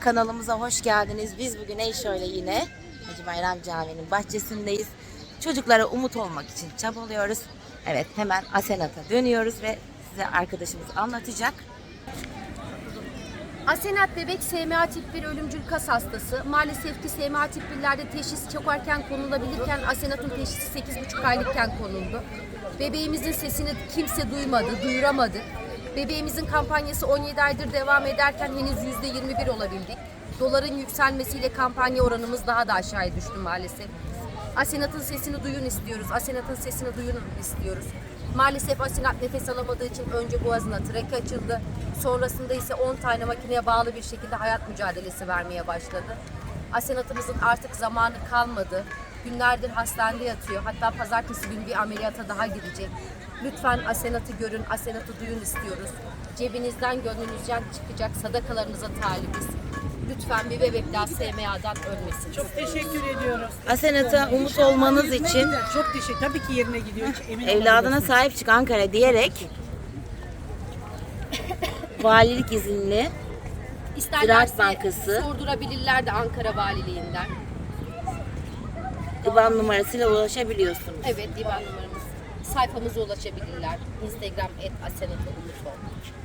Kanalımıza hoş geldiniz. Biz bugün şöyle yine Hacı Bayram Camii'nin bahçesindeyiz. Çocuklara umut olmak için çabalıyoruz. Evet hemen Asenat'a dönüyoruz ve size arkadaşımız anlatacak. Asenat bebek SMA tip 1 ölümcül kas hastası. Maalesef ki SMA tip 1'lerde teşhis çok erken konulabilirken Asenat'ın teşhisi 8,5 aylıkken konuldu. Bebeğimizin sesini kimse duymadı, duyuramadı. Bebeğimizin kampanyası 17 aydır devam ederken henüz %21 olabildik. Doların yükselmesiyle kampanya oranımız daha da aşağıya düştü maalesef. Asenat'ın sesini duyun istiyoruz. Asenat'ın sesini duyun istiyoruz. Maalesef Asenat nefes alamadığı için önce boğazına trake açıldı. Sonrasında ise 10 tane makineye bağlı bir şekilde hayat mücadelesi vermeye başladı. Asenat'ımızın artık zamanı kalmadı. Günlerdir hastanede yatıyor. Hatta pazartesi günü bir ameliyata daha girecek. Lütfen Asenat'ı görün, Asenat'ı duyun istiyoruz. Cebinizden, gönlünüzden çıkacak sadakalarınıza talibiz. Lütfen bir bebek daha SMA'dan ölmesin. Çok teşekkür ediyoruz. Asenat'a umut olmanız için çok teşekkür. Tabii ki yerine gidiyor. Hiç emin evladına sahip çık Ankara diyerek valilik izinli İsterlerse Ziraat Bankası. sordurabilirler de Ankara Valiliğinden. IBAN numarasıyla ulaşabiliyorsunuz. Evet, divan numaramız. Sayfamıza ulaşabilirler. Instagram et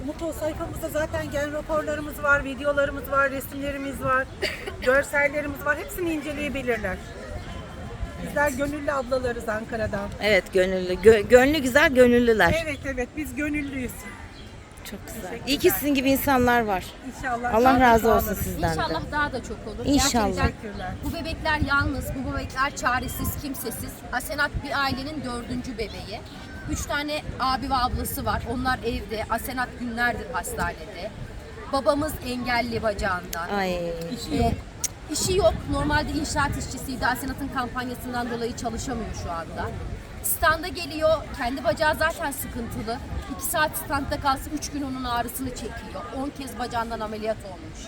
Umut o sayfamızda zaten gen raporlarımız var, videolarımız var, resimlerimiz var, görsellerimiz var. Hepsini inceleyebilirler. Bizler gönüllü ablalarız Ankara'dan. Evet gönüllü. Gö- gönlü güzel gönüllüler. Evet evet biz gönüllüyüz. Çok güzel. İyi ki sizin gibi insanlar var. İnşallah. Allah razı olsun sizden de. İnşallah daha da çok olur. İnşallah. Gerçekten bu bebekler yalnız, bu bebekler çaresiz, kimsesiz. Asenat bir ailenin dördüncü bebeği. Üç tane abi ve ablası var. Onlar evde. Asenat günlerdir hastanede. Babamız engelli bacağından. Ay. İşi yok. işi yok. Normalde inşaat işçisiydi. Asenat'ın kampanyasından dolayı çalışamıyor şu anda. Standa geliyor. Kendi bacağı zaten sıkıntılı. 2 saat standda kalsa 3 gün onun ağrısını çekiyor. 10 kez bacağından ameliyat olmuş.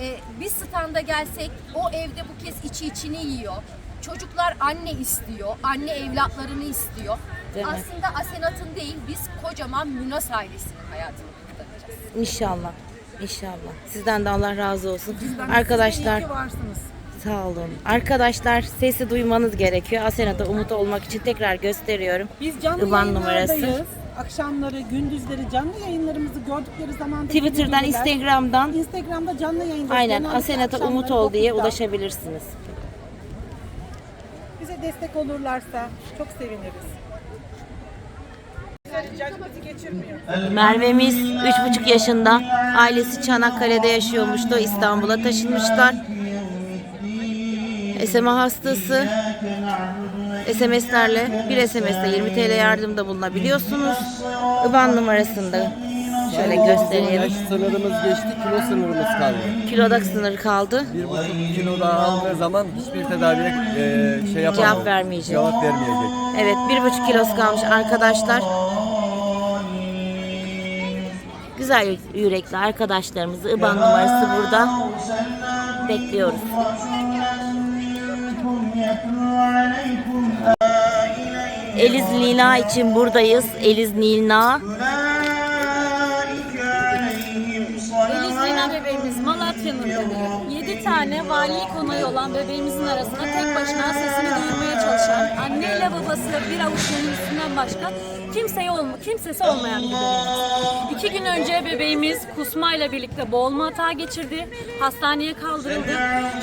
Ee, biz standa gelsek o evde bu kez içi içini yiyor. Çocuklar anne istiyor. Anne evlatlarını istiyor. Değil mi? Aslında Asenat'ın değil biz kocaman Münas ailesinin hayatını kurtaracağız. İnşallah. İnşallah. Sizden de Allah razı olsun. Bizden Arkadaşlar iyi ki varsınız. Sağ olun. Arkadaşlar sesi duymanız gerekiyor. Asena'da umut olmak için tekrar gösteriyorum. Biz canlı IBAN yayınlardayız. numarası. Akşamları, gündüzleri canlı yayınlarımızı gördükleri zaman da Twitter'dan. Instagram'dan Instagram'da canlı yayındayız. aynen Genellikle Asena'da akşamları umut ol diye 9'da. ulaşabilirsiniz. Bize destek olurlarsa çok seviniriz. Canımızı geçirmiyor. Merve'miz 3,5 yaşında. Ailesi Çanakkale'de yaşıyormuştu. İstanbul'a taşınmışlar. SMA hastası. SMS'lerle bir SMS'te 20 TL yardımda bulunabiliyorsunuz. IBAN numarasında şöyle göstereyim. Yaş sınırımız geçti, kilo sınırımız kaldı. Kiloda sınır kaldı. Bir buçuk kilo daha aldığı zaman hiçbir tedaviye e, şey yapamaz. Cevap vermeyecek. Cevap vermeyecek. Evet bir buçuk kilosu kalmış arkadaşlar. Güzel yürekli arkadaşlarımızı IBAN numarası burada bekliyoruz. Eliz Nina için buradayız. Eliz Nina. Eliz Lina bebeğimiz Malatya'nın bebeği. 7 tane valilik onayı olan bebeğimizin arasında tek başına sesini duyurmaya çalışan, anneyle babası bir avuç üstünden başka kimseye olma, kimsesi olmayan bir bebeğimiz. İki gün önce bebeğimiz kusmayla birlikte boğulma hata geçirdi. Hastaneye kaldırıldı.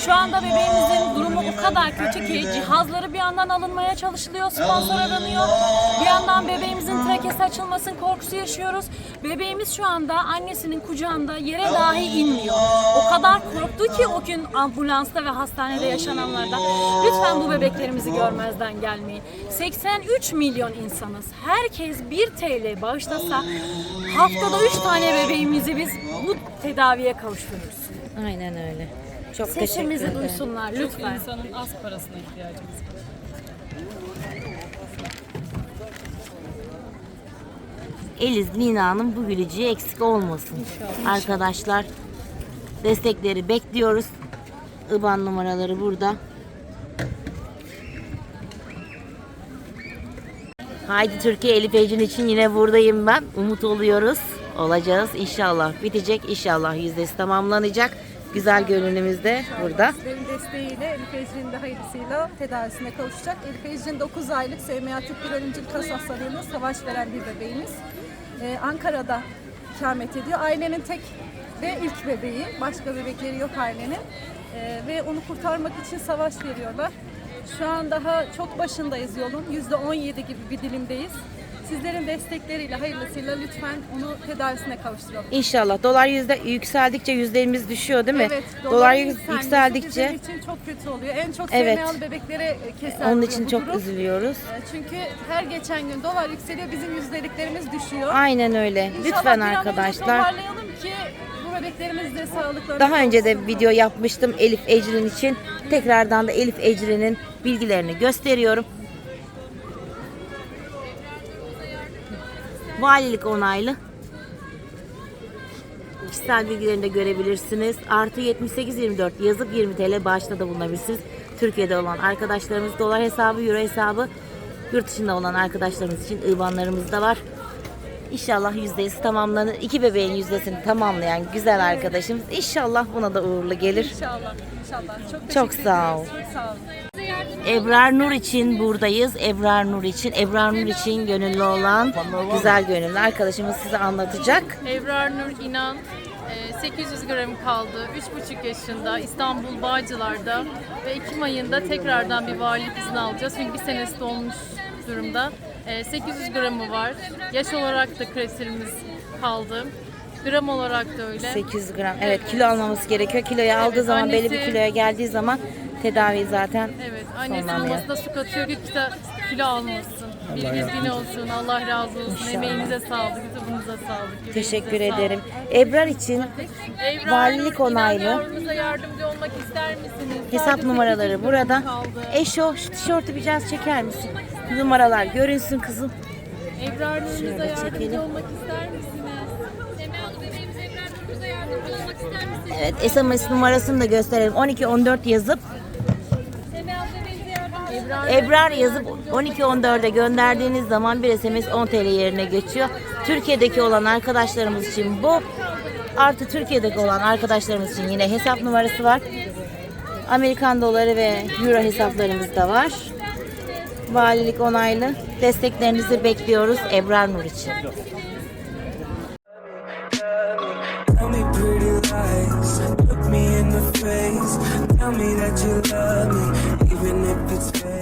Şu anda bebeğimizin durumu o kadar kötü ki cihazları bir yandan alınmaya çalışılıyor, sponsor aranıyor. Bir yandan bebeğimizin trakesi açılmasın korkusu yaşıyoruz. Bebeğimiz şu anda annesinin kucağında yere dahi inmiyor. O kadar korktu ki o gün ambulansta ve hastanede yaşananlardan. Lütfen bu bebeklerimizi görmezden gelmeyin. 83 milyon insanız. Herkes 1 TL bağışlasa haftada 3 tane bebeğimizi biz bu tedaviye kavuştururuz. Aynen öyle. Çok teşekkür Sesimizi ederim. duysunlar lütfen. İnsanın az parasına ihtiyacımız var. Eliz Nina'nın bu gülücüğü eksik olmasın. Arkadaşlar destekleri bekliyoruz. IBAN numaraları burada. Haydi Türkiye Elif Ecin için yine buradayım ben. Umut oluyoruz. Olacağız inşallah. Bitecek inşallah yüzdesi tamamlanacak. güzel gönüllümüz de burada. Sizlerin desteğiyle Elif Ecrin de hayırlısıyla tedavisine kavuşacak. Elif Ecrin 9 aylık SMA tip 1 ölümcül kas hastalığına savaş veren bir bebeğimiz. Ee, Ankara'da ikamet ediyor. Ailenin tek ve ilk bebeği. Başka bebekleri yok ailenin. Ee, ve onu kurtarmak için savaş veriyorlar. Şu an daha çok başındayız yolun. %17 gibi bir dilimdeyiz. Sizlerin destekleriyle hayırlısıyla lütfen onu tedavisine kavuşturalım. İnşallah. Dolar yüzde yükseldikçe yüzdelerimiz düşüyor değil mi? Evet, Dolar yükselmesi yük- yükseldikçe bizim için çok kötü oluyor. En çok Evet. SMA'lı bebeklere keser onun için bu çok durum. üzülüyoruz. E, Çünkü her geçen gün dolar yükseliyor, bizim yüzdeliklerimiz düşüyor. Aynen öyle. İnşallah Lütfen bir an önce arkadaşlar. toparlayalım ki bebeklerimiz de sağlıklı. Daha önce de video yapmıştım Elif Ecrin için. Tekrardan da Elif Ecrin'in bilgilerini gösteriyorum. Valilik onaylı. Kişisel bilgilerini de görebilirsiniz. Artı 7824 yazıp 20 TL bağışta da bulunabilirsiniz. Türkiye'de olan arkadaşlarımız dolar hesabı, euro hesabı, yurt dışında olan arkadaşlarımız için IBAN'larımız da var. İnşallah yüzdesi tamamlanır. İki bebeğin yüzdesini tamamlayan güzel arkadaşımız inşallah buna da uğurlu gelir. İnşallah, inşallah. Çok teşekkür Çok sağ ol. ederiz. Çok sağ olun. Ebrar Nur için buradayız. Ebrar Nur için, Ebrar Nur için gönüllü olan güzel gönüllü arkadaşımız size anlatacak. Ebrar Nur İnan e, 800 gram kaldı. 3,5 yaşında İstanbul Bağcılar'da ve Ekim ayında tekrardan bir valilik izni alacağız. Çünkü bir senesi dolmuş durumda. E, 800 gramı var. Yaş olarak da kriterimiz kaldı. Gram olarak da öyle. 800 gram. Evet kilo almaması gerekiyor. Kiloyu aldığı zaman belli bir annesi- kiloya geldiği zaman tedavi zaten Evet, annesi sonlanıyor. mamasına su katıyor ki kilo, almasın. Bilginiz yine olsun, Allah razı olsun. İnşallah. Emeğinize sağlık, YouTube'unuza sağlık. Teşekkür sağlık. ederim. Ebrar için Ebrar Valilik onaylı. Yavrunuza yardımcı olmak ister misiniz? hesap Sadece numaraları 800 burada. Eşo şu tişörtü biraz çeker misin? Numaralar görünsün kızım. Ebrar Nur'unuza Şöyle yardımcı çekelim. olmak ister misiniz? Semalı bebeğimiz Ebrar Nur'unuza yardımcı olmak ister misiniz? Evet SMS numarasını da gösterelim. 1214 yazıp Semalı bebeğimize yardımcı Ebrar, yazıp 1214'e gönderdiğiniz zaman bir SMS 10 TL yerine geçiyor. Türkiye'deki olan arkadaşlarımız için bu. Artı Türkiye'deki olan arkadaşlarımız için yine hesap numarası var. Amerikan doları ve euro hesaplarımız da var. Valilik onaylı. Desteklerinizi bekliyoruz Ebrar Nur için. Tell me that you love me, even if